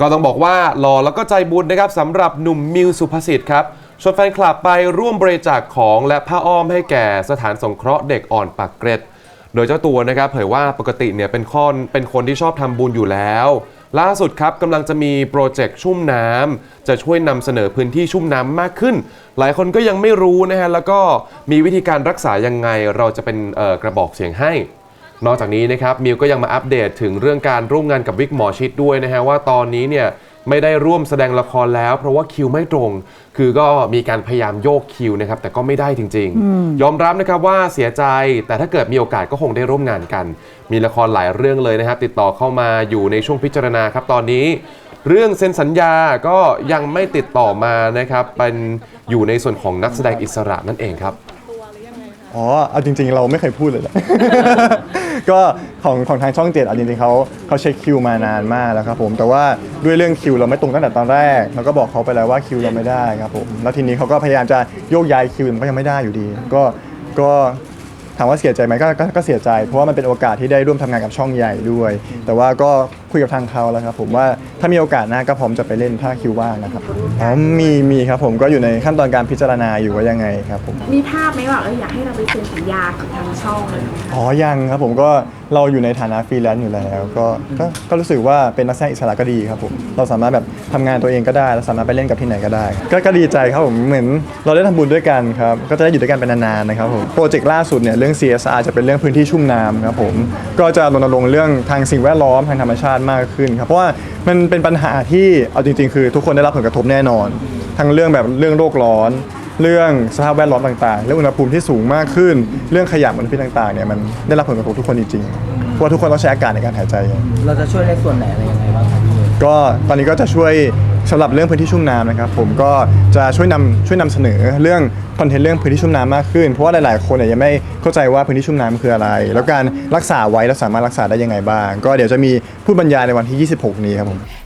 ก็ต้องบอกว่าหล่อแล้วก็ใจบุญนะครับสำหรับหนุ่มมิวสุภสิทธิ์ครับชวนแฟนคลับไปร่วมบริจาคของและผ้าอ้อมให้แก่สถานสงเคราะห์เด็กอ่อนปากเกร็ด โดยเจ้าตัวนะครับเผยว่าปกติเนี่ยเป็นคนเป็นคนที่ชอบทำบุญอยู่แล้ว ล่าสุดครับกำลังจะมีโปรเจกต์ชุ่มน้ำจะช่วยนำเสนอพื้นที่ชุ่มน้ำมากขึ้น หลายคนก็ยังไม่รู้นะฮะแล้วก็มีวิธีการรักษายังไงเราจะเป็นกระบอกเสียงให้ นอกจากนี้นะครับมิวก็ยังมาอัปเดตถึงเรื่องการร่วมงานกับวิกหมอชิดด้วยนะฮะว่าตอนนี้เนี่ยไม่ได้ร่วมแสดงละครแล้ว เพราะว่าคิวไม่ตรง คือก็มีการพยายามโยกคิวนะครับแต่ก็ไม่ได้จริง ๆ ยอมรับนะครับว่าเสียใจแต่ถ้าเกิดมีโอกาสก็คงได้ร่วมงานกัน มีละครหลายเรื่องเลยนะครับ ติดต่อเข้ามาอยู่ในช่วงพิจารณาครับตอนนี้ เรื่องเซ็นสัญญาก็ยังไม่ติดต่อมานะครับเป็นอยู่ในส่วนของนักแสดงอิสระนั่นเองครับอ๋อเอาจริง ๆ เราไม่เคยพูดเลยนะ ก็ของของทางช่องเจ็ดอะจริงๆเขาเขาเช็คคิวมานานมากแล้วครับผมแต่ว่าด้วยเรื่องคิวเราไม่ตรงตั้งแต่ตอนแรกเราก็บอกเขาไปแล้วว่าคิวเราไม่ได้ครับผมแล้วทีนี้เขาก็พยายามจะโยกย้ายคิวมันก็ยังไม่ได้อยู่ดี ก็ก็ถามว่าเสียใจไหมก็ก็ก็เสียใจ เพราะว่ามันเป็นโอกาสที่ได้ร่วมทำงานกับช่องใหญ่ด้วย แต่ว่าก็ คุยกับทางเขาแล้วครับผมว่าถ้ามีโอกาสหน้าก็พร้อมจะไปเล่นถ้าคิวว่างนะครับอ๋อมีมีครับผมก็อยู่ในขั้นตอนการพิจารณาอยู่ว่ายังไงครับผม มีภาพไหมว่าเอออยากให้เราไปเซ็นสัญญากับทางช่องเลยอ๋อยังครับผมก็เราอยู่ในฐานะฟรีแลนซ์อยู่แล้วก็ก็ก็รู้สึกว่าเป็นนักแสดงอิสระก็ดีครับผมเราสามารถแบบทำงานตัวเองก็ได้เราสามารถไปเล่นกับที่ไหนก็ได้ก็ก็ดีใจครับผมเหมือนเราได้ทำบุญด้วยกันครับก็จะได้อยู่ด้วยกันเป็นนานๆนะครับผมโปรเจกต์ล่าสุดเนี่ยเรื่อง CSR จะเป็นเรื่องพื้นที่ชุ่มน้ำครับผมก็จะรณรงค์เรื่องทางสิ่งแวดล้อมทางธรรมชาติมากขึ้นครับเพราะว่ามันเป็นปัญหาที่เอาจริง ๆ คือ ทุกคนได้รับผลกระทบแน่นอน ทั้งเรื่องแบบเรื่องโลกร้อน เรื่องสภาพแวดล้อมต่างๆเรื่องอุณหภูมิที่สูงมากขึ้น เรื่องขยะมลพิษต่างๆเนี่ยมันได้รับผลกระทบทุกคนจริงๆเพราะว่าทุกคนต้องใช้อากาศในการหายใจ เราจะช่วยในส่วนไหนอะไรยังไงบ้างครับพี่ ก็ตอนนี้ก็จะช่วย สำหรับเรื่องพื้นที่ชุ่มน้ำนะครับผมก็จะช่วยนำช่วยนำเสนอเรื่องคอนเทนต์เรื่องพื้นที่ชุ่มน้ำมากขึ้น เพราะว่าหลาย ๆ คนเนี่ยยังไม่เข้าใจว่าพื้นที่ชุ่มน้ำคืออะไร แล้วการรักษาไว้แล้วสามารถรักษาได้ยังไงบ้าง ก็เดี๋ยวจะมีผู้บรรยายในวันที่ 26 นี้ครับผม